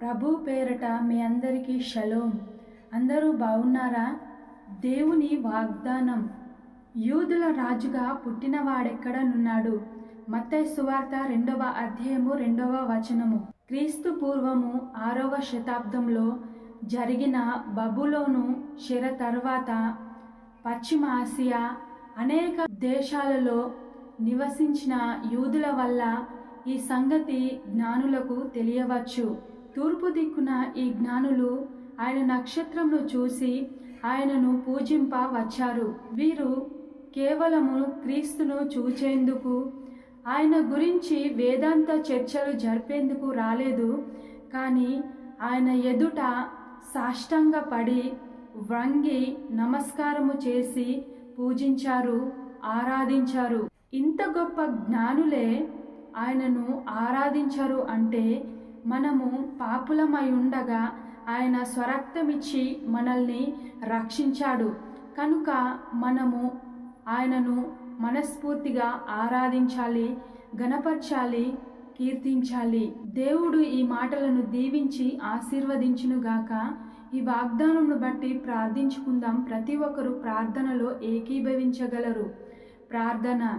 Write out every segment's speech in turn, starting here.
ప్రభు పేరట మీ అందరికీ షలోం. అందరూ బాగున్నారా? దేవుని వాగ్దానం. యూదుల రాజుగా పుట్టినవాడెక్కడనున్నాడు? మత్తై సువార్త రెండవ అధ్యాయము రెండవ వచనము. క్రీస్తు పూర్వము ఆరవ శతాబ్దంలో జరిగిన బబులోను శిర తర్వాత పశ్చిమ ఆసియా అనేక దేశాలలో నివసించిన యూదుల వల్ల ఈ సంగతి జ్ఞానులకు తెలియవచ్చు. తూర్పు దిక్కున ఈ జ్ఞానులు ఆయన నక్షత్రంను చూసి ఆయనను పూజింప వచ్చారు వీరు కేవలము క్రీస్తును చూచేందుకు ఆయన గురించి వేదాంత చర్చలు జరిపేందుకు రాలేదు. కానీ ఆయన ఎదుట సాష్టంగ పడి వంగి నమస్కారము చేసి పూజించారు ఆరాధించారు. ఇంత గొప్ప జ్ఞానులే ఆయనను ఆరాధించారు అంటే మనము పాపులమై ఉండగా ఆయన స్వరక్తమిచ్చి మనల్ని రక్షించాడు. కనుక మనము ఆయనను మనస్ఫూర్తిగా ఆరాధించాలి గణపరచాలి కీర్తించాలి. దేవుడు ఈ మాటలను దీవించి ఆశీర్వదించునుగాక. ఈ వాగ్దానంను బట్టి ప్రార్థించుకుందాం. ప్రతి ఒక్కరూ ప్రార్థనలో ఏకీభవించగలరు. ప్రార్థన.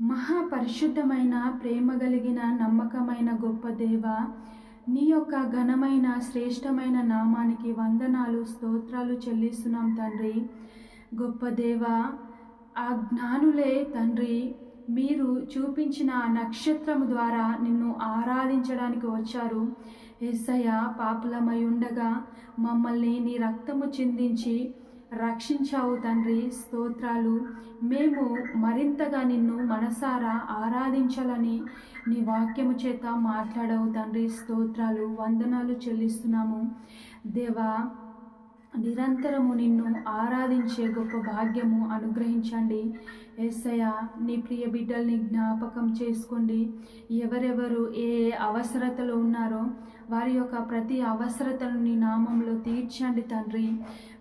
మహాపరిశుద్ధమైన ప్రేమ కలిగిన నమ్మకమైన గొప్ప దేవ నీ యొక్క ఘనమైన శ్రేష్టమైన నామానికి వందనాలు స్తోత్రాలు చెల్లిస్తున్నాం తండ్రి. గొప్ప దేవ ఆ జ్ఞానులే తండ్రి మీరు చూపించిన నక్షత్రం నక్షత్రము ద్వారా నిన్ను ఆరాధించడానికి వచ్చారు. ఎస్సయ్య పాపులమై ఉండగా మమ్మల్ని నీ రక్తము చిందించి రక్షించావు తండ్రి స్తోత్రాలు. మేము మరింతగా నిన్ను మనసారా ఆరాధించాలని నీ వాక్యము చేత మాట్లాడవు తండ్రి స్తోత్రాలు. వందనాలు చెల్లిస్తున్నాము. దేవా నిరంతరము నిన్ను ఆరాధించే గొప్ప భాగ్యము అనుగ్రహించండి. ఏసయ్య నీ ప్రియ బిడ్డల్ని జ్ఞాపకం చేసుకోండి. ఎవరెవరు ఏ ఏ అవసరతలో ఉన్నారో వారి యొక్క ప్రతి అవసరతను నీ నామంలో తీర్చండి తండ్రి.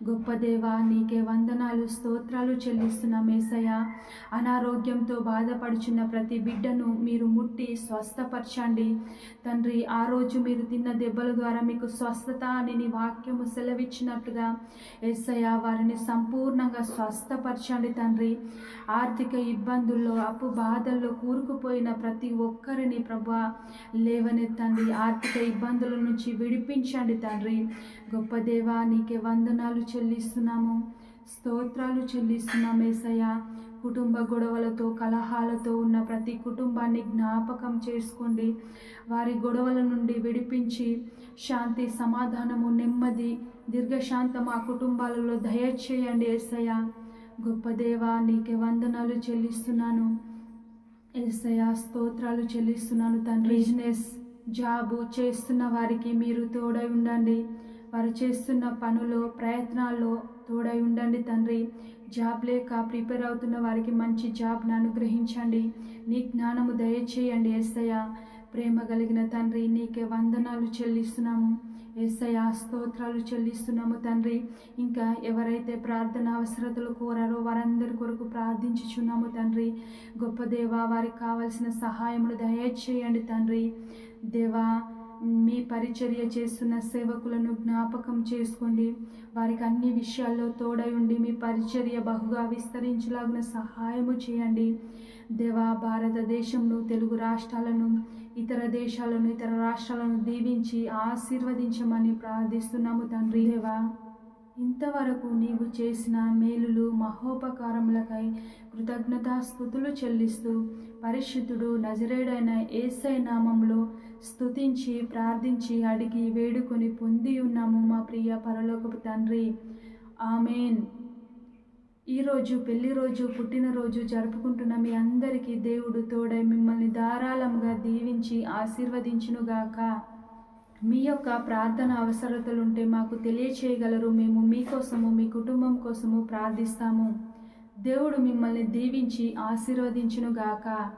గొప్ప దేవ నీకే వందనాలు స్తోత్రాలు చెల్లిస్తున్నాం ఏసయ్య. అనారోగ్యంతో బాధపడుచున్న ప్రతి బిడ్డను మీరు ముట్టి స్వస్థపరచండి. తండ్రి ఆ రోజు మీరు తిన్న దెబ్బల ద్వారా మీకు స్వస్థత అని నీ వాక్యము సెలవిచ్చినట్టుగా ఏసయ్య వారిని సంపూర్ణంగా స్వస్థపరచండి తండ్రి. ఆర్థిక ఇబ్బందుల్లో అప్పు బాధల్లో కూరుకుపోయిన ప్రతి ఒక్కరిని ప్రభా లేవనెత్తండి. ఆర్థిక ఇబ్బందుల నుంచి విడిపించండి తండ్రి. గొప్ప దేవా నీకే వందనాలు చెల్లిస్తున్నాము. స్తోత్రాలు చెల్లిస్తున్నాం ఏసయ్య. కుటుంబ గొడవలతో కలహాలతో ఉన్న ప్రతి కుటుంబాన్ని జ్ఞాపకం చేసుకోండి. వారి గొడవల నుండి విడిపించి శాంతి సమాధానము నెమ్మది దీర్ఘశాంతం ఆ కుటుంబాలలో దయచేయండి ఏసయ్య. గొప్ప దేవా నీకే వందనాలు చెల్లిస్తున్నాను. ఎస్ఐయా స్తోత్రాలు చెల్లిస్తున్నాను తండ్రి. బిజినెస్ జాబు చేస్తున్న వారికి మీరు తోడై ఉండండి. వారు చేస్తున్న పనులు ప్రయత్నాల్లో తోడై ఉండండి తండ్రి. జాబ్ లేక ప్రిపేర్ అవుతున్న వారికి మంచి జాబ్ను అనుగ్రహించండి. నీ జ్ఞానము దయచేయండి ఎస్ఐయా ప్రేమ కలిగిన తండ్రి నీకే వందనాలు చెల్లిస్తున్నాము. ఎస్సయ్య స్తోత్రాలు చెల్లిస్తున్నాము తండ్రి. ఇంకా ఎవరైతే ప్రార్థన అవసరతలు కోరారో వారందరి కొరకు ప్రార్థించుచున్నాము తండ్రి. గొప్ప దేవ వారికి కావలసిన సహాయమును దయచేయండి తండ్రి. దేవా మీ పరిచర్య చేస్తున్న సేవకులను జ్ఞాపకం చేసుకోండి. వారికి అన్ని విషయాల్లో తోడై ఉండి మీ పరిచర్య బహుగా విస్తరించలాగిన సహాయము చేయండి. దేవా భారతదేశంలో తెలుగు రాష్ట్రాలను ఇతర దేశాలను ఇతర రాష్ట్రాలను దీవించి ఆశీర్వదించమని ప్రార్థిస్తున్నాము తండ్రి. దేవా ఇంతవరకు నీవు చేసిన మేలులు మహోపకారములకై కృతజ్ఞతాస్థుతులు చెల్లిస్తూ పరిశుద్ధుడు నజరేడైన ఏసై నామంలో స్తుతించి ప్రార్థించి అడిగి వేడుకొని పొంది ఉన్నాము మా ప్రియ పరలోకపు తండ్రి. ఆమెన్. ఈరోజు పెళ్ళి రోజు పుట్టినరోజు జరుపుకుంటున్న మీ అందరికీ దేవుడు తోడై మిమ్మల్ని ధారాళంగా దీవించి ఆశీర్వదించునుగాక. మీ యొక్క ప్రార్థన అవసరతలుంటే మాకు తెలియచేయగలరు. మేము మీకోసము మీ కుటుంబం కోసము ప్రార్థిస్తాము. దేవుడు మిమ్మల్ని దీవించి ఆశీర్వదించునుగాక.